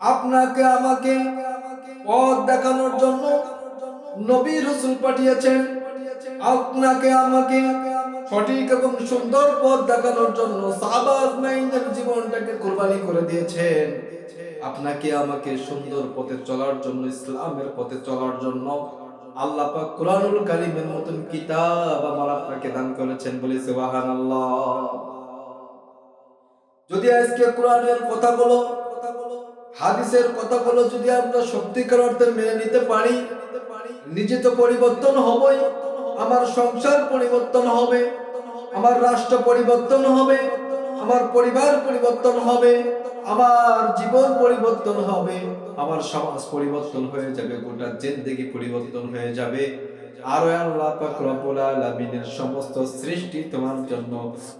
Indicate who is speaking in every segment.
Speaker 1: আপনাকে, আমাকে পথ দেখানোর জন্য নবী রাসূল পাঠিয়েছেন। আপনাকে, আমাকে সঠিক এবং সুন্দর পথ দেখানোর জন্য জীবনটাকে কুরবানি করে দিয়েছেন। আপনাকে, আমাকে সুন্দর পথে চলার জন্য, ইসলামের পথে চলার জন্য আল্লাহ পাক কোরআনুল কারীমের মতন কিতাব আমার আপনাকে দান করেছেন বলে সুবহানাল্লাহ। যদি আজকে কোরআনের কথাগুলো হাদিসের কথাগুলো যদি আমরা সত্যিকার অর্থে মেনে নিতে পারি, নিজে তো পরিবর্তন হবই, আমার সংসার পরিবর্তন হবে, আমার রাষ্ট্র পরিবর্তন হবে, আমার পরিবার পরিবর্তন হবে, আমার জীবন পরিবর্তন হবে আমার সমাজ পরিবর্তন হয়ে যাবে গোটা জিন্দেগি পরিবর্তন হয়ে যাবে আর আল্লাহ পাক রব্বুল আলামিনের সমস্ত সৃষ্টি তোমার জন্য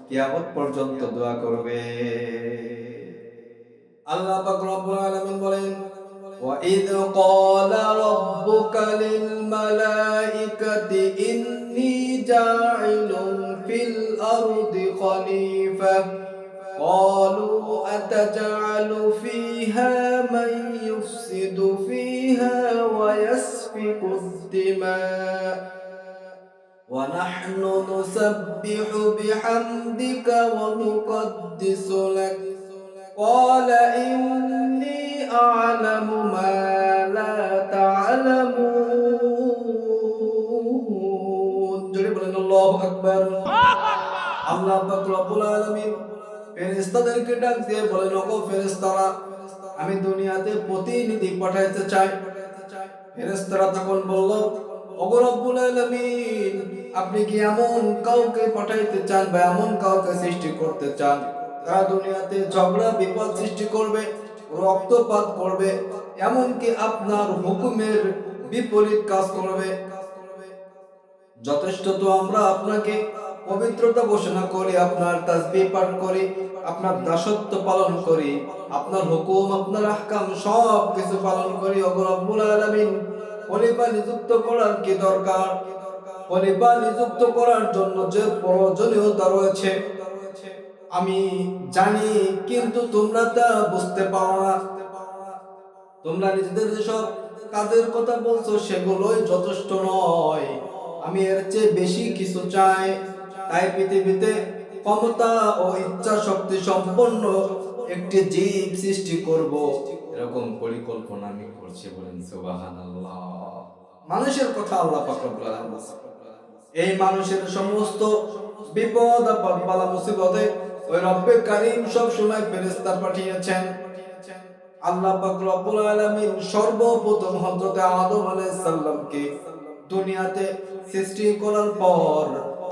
Speaker 1: কিয়ামত পর্যন্ত দোয়া করবে আল্লাহ পাক রব্বুল আলামিন বলেন وَإِذْ قَالَ رَبُّكَ لِلْمَلَائِكَةِ إِنِّي جَاعِلٌ فِي الْأَرْضِ خَلِيفَةً قالوا أتجعل ويسفك الدماء ونحن نسبح بحمدك ونقدس لك قال إني أعلم ما لا تعلمون جري بلن الله أكبر আল্লাহ পাক রব্বুল আলামিন ফেরেশতাদেরকে ডাক দিয়ে বলেন ওগো ফেরেশতারা আমি দুনিয়াতে প্রতিনিধি পাঠাইতে চাই ফেরেশতারা তখন বলল, ওগো রব্বুল আলামিন, আপনি কি এমন কাউকে পাঠাইতে চান বা এমন কাউকে সৃষ্টি করতে চান? তারা দুনিয়াতে ঝগড়া, বিপদ সৃষ্টি করবে, রক্তপাত করবে, এমনকি আপনার হুকুমের বিপরীত কাজ করবে। যথেষ্ট তো আমরা আপনাকে পবিত্রতা ঘোষণা করি, আপনার তাসবিহ পাঠ করি আপনার দাসত্ব পালন করি, আপনার হুকুম, আপনার আহকাম সব কিছু পালন করি, ওগো রব্বুল আলামিন। খলিফা নিযুক্ত করার কি দরকার? খলিফা নিযুক্ত করার জন্য যে প্রয়োজনীয়তা রয়েছে, আমি জানি, কিন্তু তোমরা তা বুঝতে পারো না। তোমরা নিজেদের যেসব কাজের কথা বলছো, সেগুলোই যথেষ্ট নয়। আমি এর চেয়ে বেশি কিছু চাই। তাই পৃথিবীতে ক্ষমতা ও ইচ্ছা শক্তি সম্পন্ন একটি জীব সৃষ্টি করব। এরকম পরিকল্পনা আমি করছি বলেন সুবহানাল্লাহ। মানুষের কথা আল্লাহ। এই মানুষের সমস্ত বিপদ আপদ বালা মুসিবতে ওই রব্বে কারীম সব সময় ফেরেশতা পাঠিয়েছেন। আল্লাহ পাক রব্বুল আলামিন সর্বপ্রথম হযরত আদম আলাইহিস সালামকে দুনিয়াতে সৃষ্টি করার পর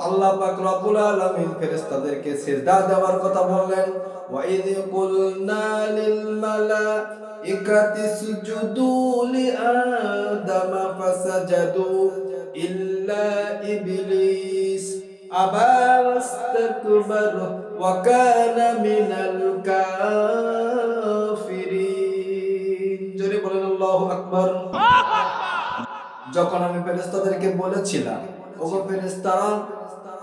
Speaker 1: আল্লাহ পাক রব্বুল আলামিন ফেরেশতাদেরকে সিজদা দেওয়ার কথা বললেন ওয়া ইয কুলনা লিল মালাইকাতি সুজুদু লি আদম ফাসাজাদু ইল্লা ইবলিস আবা ওয়াস্তাকবার ওয়া কানা মিনাল কাফিরিন। জোরে বলেন আল্লাহু আকবার। যখন আমি ফেরেশতাদেরকে বলেছিলাম ওগো ফেরেশতারা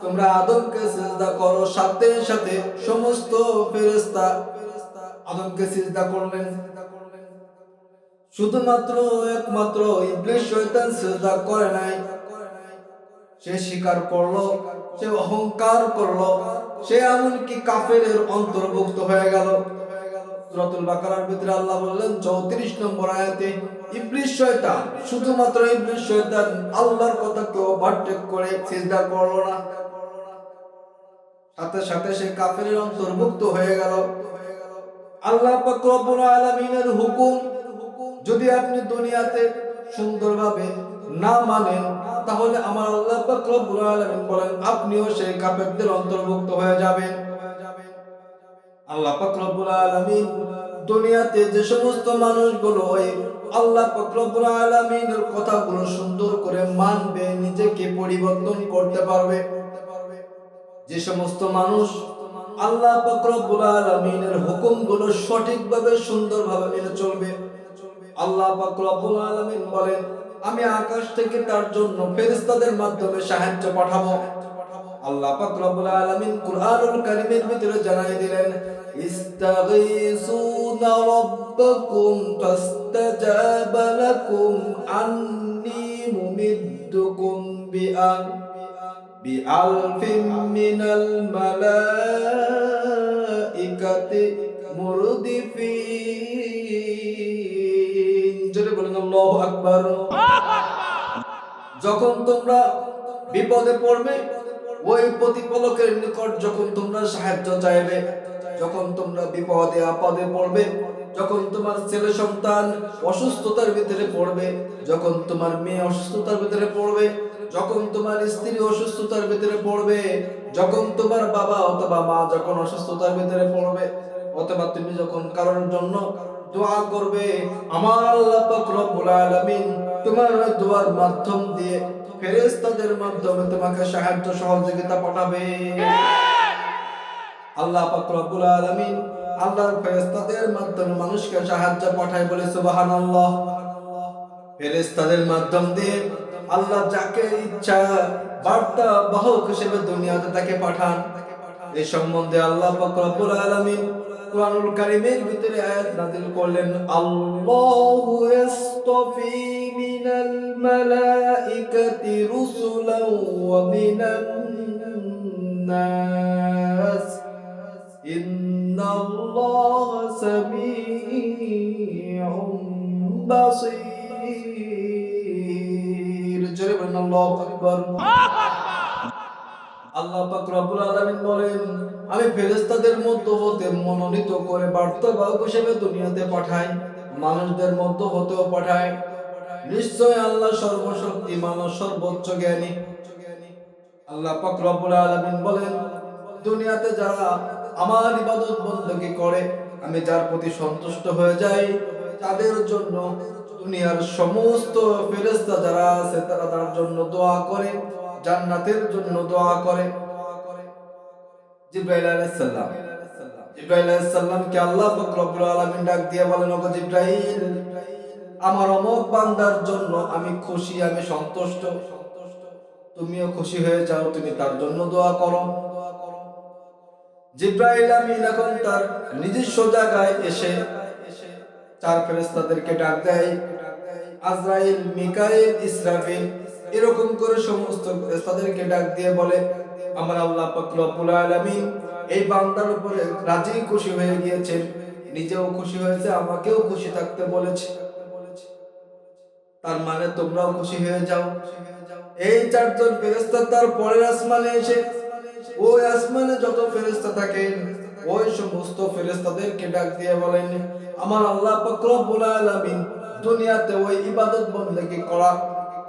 Speaker 1: তোমরা আদমকে সিজদা করো, সাথে সাথে সমস্ত ফেরেশতা আদমকে সিজদা করলেন। শুধুমাত্র, একমাত্র ইবলিস শয়তান সিজদা করে নাই। সে স্বীকার করল, সে অহংকার করল, সে এমনকি কাফেরের অন্তর্ভুক্ত হয়ে গেল। বাকারার ভিতরে আল্লাহ বললেন 34 নম্বর আয়াতে, ইবলিস শয়তান, শুধুমাত্র ইবলিস শয়তান আল্লাহর করে সিজদা করল না। সাথে সাথে সে কাফেরের অন্তর্ভুক্ত হয়ে গেল। আল্লাহ পাক রব্বুল আলামিনের হুকুম, যদি আপনি দুনিয়াতে সুন্দরভাবে না মানেন, তাহলে আমার আল্লাহ পাক রব্বুল আলামিন বলেন, আপনিও সেই কাফেরদের অন্তর্ভুক্ত হয়ে যাবেন। আল্লাহ পাক রব্বুল আলামিন দুনিয়াতে যে সমস্ত মানুষগুলো আল্লাহ আলামিনের কথাগুলো সুন্দর করে মানবে, নিজেকে পরিবর্তন করতে পারবে। যে সমস্ত মানুষ আল্লাহ পাক রব্বুল আলামিনের হুকুমগুলো সঠিকভাবে, সুন্দরভাবে মেনে চলবে। আল্লাহ পাক রব্বুল আলামিন বলেন, আমি আকাশ থেকে তার জন্য ফেরেশতাদের মাধ্যমে সাহায্য পাঠাবো। আল্লাহ পাক রব্বুল আলামিন কুরআনুল কারীমের ভিতরে জানাই দিলেন ইস্তাগীসুনা রাব্বাকুম ফাস্তাজাবা লাকুম আন্নী মুমিদ্দুকুম বিআন বিআলফিন মিনাল মালাইকাতি মুরদিফিন। জোরে বলেন আল্লাহু আকবার। যখন তোমরা বিপদে পড়বে ওই প্রতিপালকের নিকট যখন তোমরা সাহায্য চাইবে, যখন তোমরা বিপদে, আপদে পড়বে, যখন তোমার ছেলে সন্তান অসুস্থতার ভিতরে পড়বে, যখন তোমার মেয়ে অসুস্থতার ভিতরে পড়বে, যখন তোমার স্ত্রী অসুস্থতার ভিতরে পড়বে, যখন তোমার বাবা অথবা মা যখন অসুস্থতার ভিতরে পড়বে, অথবা তুমি যখন কারোর জন্য দোয়া করবে, আমার আল্লাহ পাক রব্বুল আলামিন তোমার দোয়ার মাধ্যম দিয়ে ফেরেশতাদের মাধ্যমে তোমাকে সাহায্য সহযোগিতা পাঠাবে। আল্লাহ পাক রব্বুল আলামিন আল্লাহর ফেরেস্তাদের মাধ্যমে মানুষকে সাহায্য পাঠায় বলে সুবহানাল্লাহ। ফেরেস্তাদের মাধ্যম দিয়ে আল্লাহ যাকে ইচ্ছা বার্তা বাহক হিসেবে দুনিয়াতে তাকে পাঠান। এই সম্বন্ধে আল্লাহ পাক রব্বুল আলামিন কোরআনুল কারীমের ভিতরে আয়াত নাযিল করলেন, আল্লাহু ইস্তাফি মিনাল মালাইকাতি রুসুলান ওয়া মিনান নাস। ইন্নাল্লাহা সামিউম বাসীর। জোরে বলেন, আল্লাহু আকবার। আল্লাহ পাক রব্বুল আলামিন বলেন, আমি ফেরেশতাদের মধ্য হতে মনোনীত করে বার্তাবাহক হিসেবে দুনিয়াতে পাঠাই, মানুষদের মধ্য হতেও পাঠাই। নিশ্চয় আল্লাহ সর্বশক্তিমান ও সর্বোচ্চ জ্ঞানী। আল্লাহ পাক রব্বুল আলামিন বলেন, দুনিয়াতে যারা আমার ইবাদত বন্দী করে, আমি যার প্রতি সন্তুষ্ট হয়ে যাই, তাদের জন্য দুনিয়ার সমস্ত ফেরেশতা যারা আছে, তারা তার জন্য দোয়া করে। জান্নাতের জন্য দোয়া করে। জিব্রাইল তুমিও খুশি হয়ে তুমি তার জন্য দোয়া করো। আমিন এখন তার নিজস্ব জায়গায় এসে চার ফেরেশতাদেরকে ডাক দেয়, আজরাইল, মিকাইল, ইসরাফিল এরকম করে সমস্ত ফেরেশতাদেরকে ডাক দিয়ে বলে, আমার আল্লাহ পাক রব্বুল এই বান্দার উপরে রাজি খুশি হয়ে গিয়েছেন। নিজেও খুশি হয়েছে, আমাকেও খুশি থাকতে বলেছে। তার মানে তোমরাও খুশি হয়ে যাও। এই চারজন ফেরেশতা তার পরের আসমানে এসে, ওই আসমানে যত ফেরেশতা থাকে ওই সমস্ত ফেরেশতাদেরকে ডাক দিয়ে বলেন, আমার আল্লাহ পাক রব্বুল দুনিয়াতে ওই ইবাদত বন্দেগী করা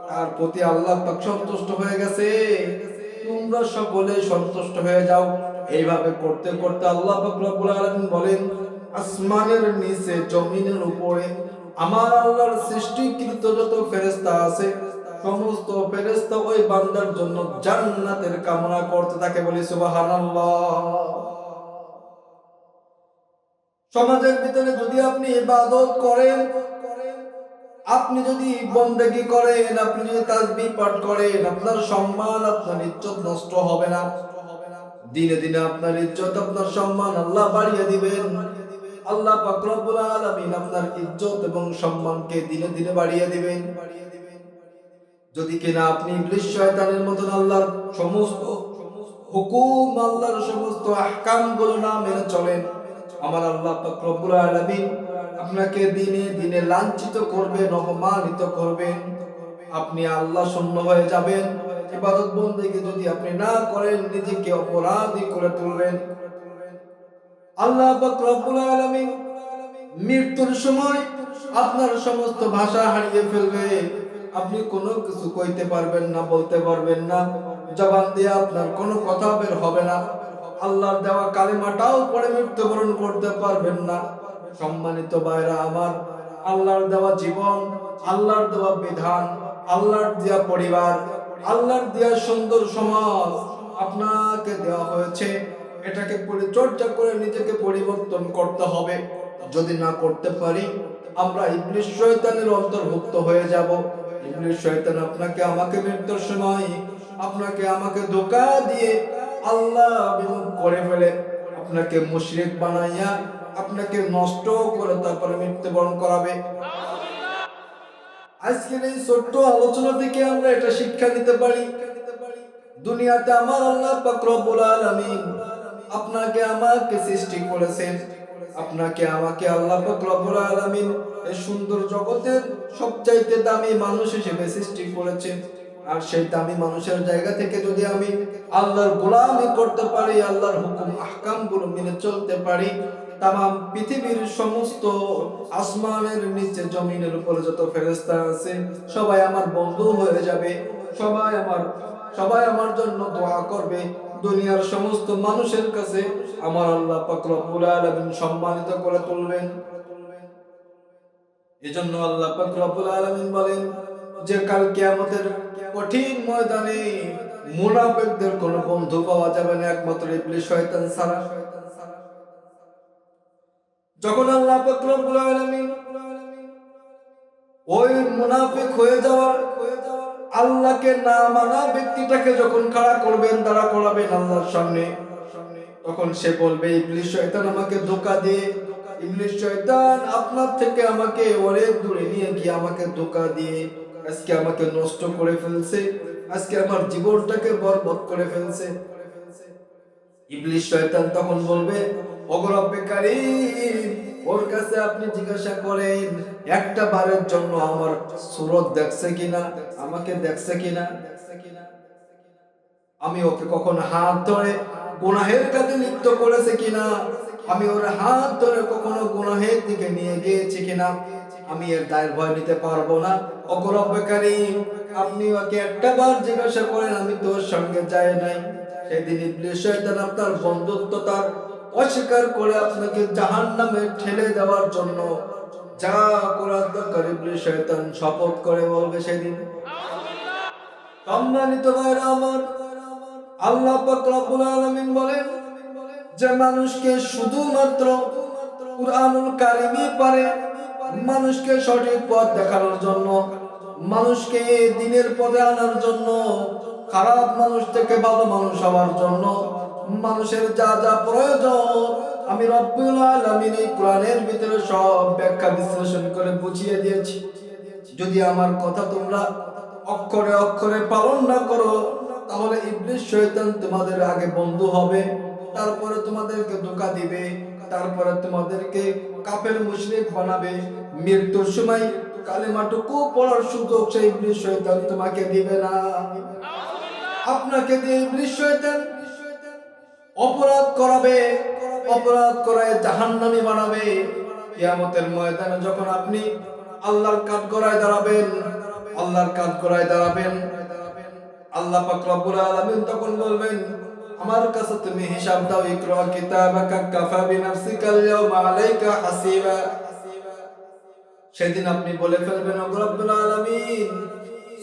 Speaker 1: তার প্রতি আল্লাহ পাক সন্তুষ্ট হয়ে গেছে। তোমরা সকলে সন্তুষ্ট হয়ে যাও। এইভাবে করতে করতে আল্লাহ পাক রব্বুল আলামিন বলেন, আসমানের নিচে, জমিনের উপরে আমার আল্লাহর সৃষ্টিকৃত যত ফেরেশতা আছে, সমস্ত ফেরেশতা ওই বান্দার জন্য জান্নাতের কামনা করতে থাকে বলি সুবহানাল্লাহ। সমাজের ভিতরে যদি আপনি ইবাদত করেন আপনি যদি বন্দেগি করেন, আপনি যদি তাসবিহ পাঠ করেন, আপনার সম্মান, আপনার ইজ্জত নষ্ট হবে না। দিনে দিনে আপনার ইজ্জত, আপনার সম্মান আল্লাহ বাড়িয়ে দিবেন। আল্লাহ পাক রব্বুল আলামিন আপনার ইজ্জত এবং সম্মানকে দিনে দিনে বাড়িয়ে দিবেন। যদি কিনা আপনি ইবলিস শয়তানের মতন আল্লাহর সমস্ত হুকুম, আল্লাহর সমস্ত আহকামগুলো না মেনে চলেন, আমার আল্লাহ পাক রব্বুল আলামিন আপনাকে দিনে দিনে লাঞ্ছিত করবেন অপমানিত করবেন আপনি আল্লাহ শূন্য হয়ে যাবেন। ইবাদত বন্দেগী যদি আপনি না করেন, নিজেকে অপরাধী করে তুলবেন। আল্লাহ রব্বুল আলামিন মৃত্যুর সময় আপনার সমস্ত ভাষা হারিয়ে ফেলবে। আপনি কোনো কিছু কইতে পারবেন না, বলতে পারবেন না। জবান দিয়ে আপনার কোনো কথা বের হবে না। আল্লাহর দেওয়া কালিমাটাও পরে মৃত্যুবরণ করতে পারবেন না। সম্মানিত ভাইরা আমার, আল্লাহর দেওয়া জীবন, আল্লাহর দেওয়া বিধান, আল্লাহর দেওয়া পরিবার, আল্লাহর দেওয়া সুন্দর সমাজ আপনাকে দেওয়া হয়েছে। এটাকে পরিচর্যা করে নিজেকে পরিবর্তন করতে হবে। যদি না করতে পারি, আমরা ইবলিশ শয়তানের অন্তর্ভুক্ত হয়ে যাব। ইবলিশ শয়তান আপনাকে, আমাকে মৃত্যুর সময় আপনাকে আমাকে ধোকা দিয়ে আল্লাহ বিমুখ করে ফেলে। আপনাকে মুশরিক বানাইয়া আপনাকে নষ্ট করে তারপরে মৃত্যুবরণ করাবে। আজকের এই ছোট্ট আলোচনা থেকে আমরা এটা শিক্ষা নিতে পারি। দুনিয়াতে আমার আল্লাহ পাক রব্বুল আলামিন আপনাকে, আমাকে সৃষ্টি করেছেন। আপনাকে, আমাকে আল্লাহ পাক রব্বুল আলামিন এই সুন্দর জগতের সবচাইতে দামি মানুষ হিসেবে সৃষ্টি করেছেন। আর সেই দামি মানুষের জায়গা থেকে যদি আমি আল্লাহর গোলামি করতে পারি, আল্লাহর হুকুম আহকামগুলো মেনে চলতে পারি তাম পৃথিবীর সমস্ত আসমানের নিচে জমিনের উপরে যত ফেরেস্তা আছে, সবাই আমার বন্ধু হয়ে যাবে। সবাই আমার সবাই আমার জন্য দোয়া করবে। দুনিয়ার সমস্ত মানুষের কাছে আমার আল্লাহ পাক রব্বুল আলামিন সম্মানিত করে তুলবেন। এজন্য আল্লাহ পাক রব্বুল আলামিন বলেন, যে কাল কিয়ামতের কঠিন ময়দানে মুনাফিকদের কোনো বন্ধু পাওয়া যাবে না, একমাত্র ইবলিস শয়তান ছাড়া। যখন আল্লাহ পাক রব্বুল ওই মুনাফিক হয়ে যাওয়া, আল্লাহকে না মানা ব্যক্তিটাকে যখন খাড়া করবেন, দাঁড়া করাবেন আল্লাহর সামনে, তখন সে বলবে, ইবলিস শয়তান আমাকে ধোকা দিয়ে ইবলিস শয়তান আপনার থেকে আমাকে অনেক দূরে নিয়ে গিয়ে আমাকে ধোকা দিয়ে আজকে আমাকে নষ্ট করে ফেলছে। আজকে আমার জীবনটাকে বরবাদ করে ফেলছে। ইবলিস শয়তান তখন বলবে ওর কাছে আপনি জিজ্ঞাসা করেন, একটা বারের জন্য আমার সুরত দেখছে কিনা, আমাকে দেখছে কিনা? আমি ওকে কখন হাত ধরে লিপ্ত করেছে কিনা? আমি ওর হাত ধরে কখনো গুনাহের দিকে নিয়ে গিয়েছি কিনা? আমি এর দায়ের ভয় নিতে পারব না। অগরব্যকারী আপনি ওকে একটা বার জিজ্ঞাসা করেন, আমি তোর সঙ্গে যাই নাই। সেদিন ইবলিস শয়তান আপনার বন্ধুত্ব তার অস্বীকার করে আপনাকে জাহান্নামে ঠেলে দেওয়ার জন্য যা করার শয়তান শপথ করে বলবে সেদিন। সম্মানিত ভাইরা আমার, আল্লাহ পাক রব্বুল আলামিন বলেন, যে মানুষকে শুধুমাত্র কুরআনুল কারিমই পারে, মানুষকে সঠিক পথ দেখানোর জন্য, মানুষকে দিনের পথে আনার জন্য, খারাপ মানুষ থেকে ভালো মানুষ হওয়ার জন্য মানুষের যা যা প্রয়োজন, আমি রব্বুল আলামিন এই কোরআনের ভিতরে সব ব্যাখ্যা বিশ্লেষণ করে বুঝিয়ে দিয়েছি। যদি আমার কথা তোমরা অক্ষরে অক্ষরে পালন না করো, তাহলে ইবলিস শয়তান তোমাদের আগে বন্ধু হবে, তারপরে তোমাদেরকে ধোকা দিবে, তারপরে তোমাদেরকে কাফের মুশরিক বানাবে। মৃত্যুর সময় কালেমাটুকু পড়ার সুযোগ সেই ইবলিস শয়তান তোমাকে দিবে না। আপনাকে দিয়ে ইবলিস শয়তান অপরাধ করাবে, অপরাধ করায় জাহান্নামী বানাবে। কিয়ামতের ময়দানে যখন আপনি আল্লাহর কাঠ গড়ায় দাঁড়াবেন, আল্লাহর কাঠ গড়ায় দাঁড়াবেন, আল্লাহ পাক রব্বুল আলামিন তখন বলবেন, আমার কাছে তুমি হিসাব দাও, ইকরা কিতাবাকা কাফা বিনাফসিকা আল-ইয়াওমা আলাইকা হাসিবা। সেদিন আপনি বলে ফেলবেন রব্বুল আলামিন,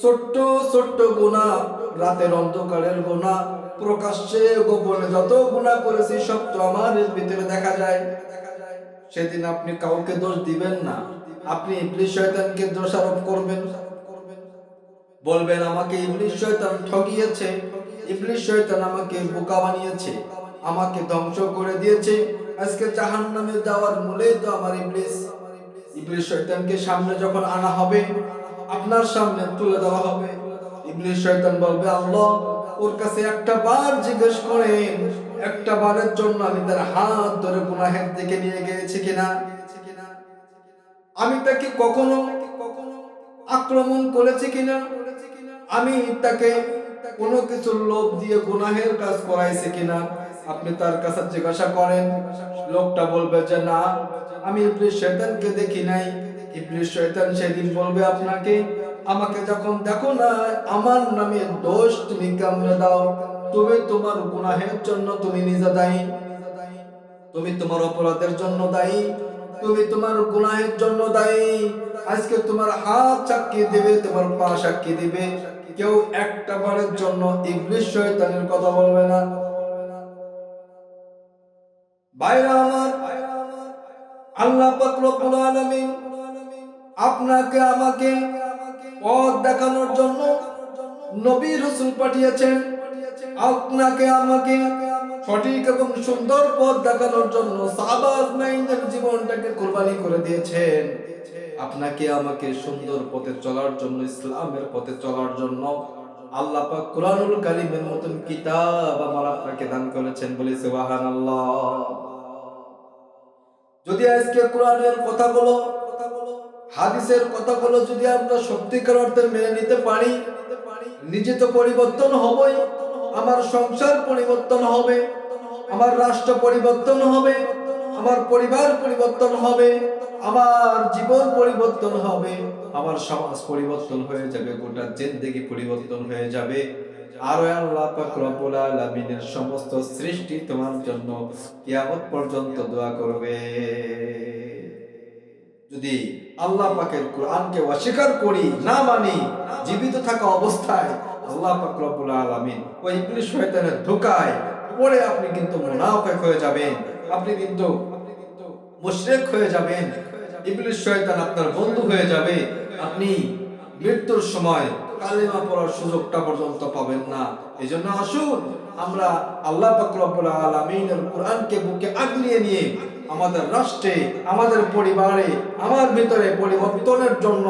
Speaker 1: ছোট্ট ছোট্ট গুনাহ, রাতের অন্ধকারের গুনাহ প্রকাশ্যে গোপনে যত গুনাহ করেছি, সব তো আমার ভিতরে দেখা যায়। সেদিন আপনি কাউকে দোষ দিবেন না। আপনি ইবলিস শয়তানকে দোষারোপ করবেন। বলবেন, আমাকে ইবলিস শয়তান ঠকিয়েছে ইবলিস শয়তান আমাকে বোকা বানিয়েছে। আমাকে ধ্বংস করে দিয়েছে। আজকে জাহান নামে যাওয়ার মূলেই তো আমার ইবলিস। ইবলিস শয়তানকে সামনে যখন আনা হবে, আপনার সামনে তুলে দেওয়া হবে। ইবলিস শয়তান বলবে, আল্লাহ ওর কাছে একটা বার জিজ্ঞেস করেন একটা বারের জন্য আমি তার হাত ধরে গুনাহের দিকে নিয়ে গিয়েছি কিনা? আমি তাকে কখনো আক্রমণ করেছি কিনা? আমি তাকে কোনো কিছু লোভ দিয়ে গুনাহের কাজ করাইছি কিনা? আপনি তার কাছে জিজ্ঞাসা করেন। লোকটা বলবে যে, না, আমি ইবলিস শয়তানকে দেখি নাই। ইবলিস শয়তান সেদিন বলবে আপনাকে আমাকে যখন দেখো না, আমার নামে দোষ তুমি কামড়ে দাও। তুমি তোমার গুনাহের জন্য তুমি নিজে দায়ী। তুমি তোমার অপরাধের জন্য দায়ী। তুমি তোমার গুনাহের জন্য দায়ী। আজকে তোমার হাত সাক্ষী দিবে, তোমার পা সাক্ষী দিবে। কেউ একটা বারের জন্য ইবলিস শয়তানের কথা বলবে না। বাইরে আমার, আল্লাহ পাক রব্বুল আলামিন আপনাকে, আমাকে পথ দেখানোর জন্য নবী রসুল পাঠিয়েছেন। আপনাকে আমাকে সঠিক এবং সুন্দর পথ দেখানোর জন্য জীবনটাকে কোরবানি করে দিয়েছেন। আপনাকে আমাকে সুন্দর পথে চলার জন্য, ইসলামের পথে চলার জন্য আল্লাহ পাক কোরআনুল কারিমের মতন কিতাব আমার আপনাকে দান করেছেন বলে সুবহানাল্লাহ। যদি আজকে কোরআনের কথাগুলো হাদিসের কথাগুলো যদি আমরা সত্যিকার অর্থে মেনে নিতে পারি, নিজে তো পরিবর্তন হবই, আমার সংসার পরিবর্তন হবে, আমার রাষ্ট্র পরিবর্তন হবে, আমার পরিবার পরিবর্তন হবে, আমার জীবন পরিবর্তন হবে, আমার সমাজ পরিবর্তন হয়ে যাবে, গোটা জিন্দেগি পরিবর্তন হয়ে যাবে। আর আল্লাহ পাক রব্বুল আলামিনের সমস্ত সৃষ্টি তোমার জন্য কিয়ামত পর্যন্ত দোয়া করবে। যদি আল্লাহ পাকের কোরআনকে অস্বীকার করি, না মানি, জীবিত থাকা অবস্থায় আল্লাহ পাক রব্বুল আলামিন ওই ইবলিস শয়তানের ধোকায় পড়ে আপনি কিন্তু মুনাফিক হয়ে যাবেন। আপনি কিন্তু মুশরিক হয়ে যাবেন। ইবলিস শয়তান আপনার বন্ধু হয়ে যাবে। আপনি মৃত্যুর সময় কালিমা পড়ার সুযোগটা পর্যন্ত পাবেন না। এই জন্য আসুন, আমরা আল্লাহ পাক রব্বুল আলামিনের কোরআনকে বুকে আগলিয়ে নিয়ে আমাদের রাষ্ট্রে, আমাদের পরিবারে, আমার ভিতরে পরিবর্তনের জন্য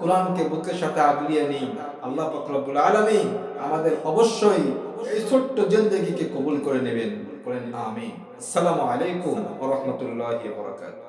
Speaker 1: কোরআনকে বুকের সাথে আগলিয়ে নিই আল্লাহ ফকরবুল আলমী আমাদের অবশ্যই এই ছোট্ট জিন্দগিকে কবুল করে নেবেন। করেন আমি আসসালামু আলাইকুম ওয়া রাহমাতুল্লাহি ওয়া বারাকাতুহু।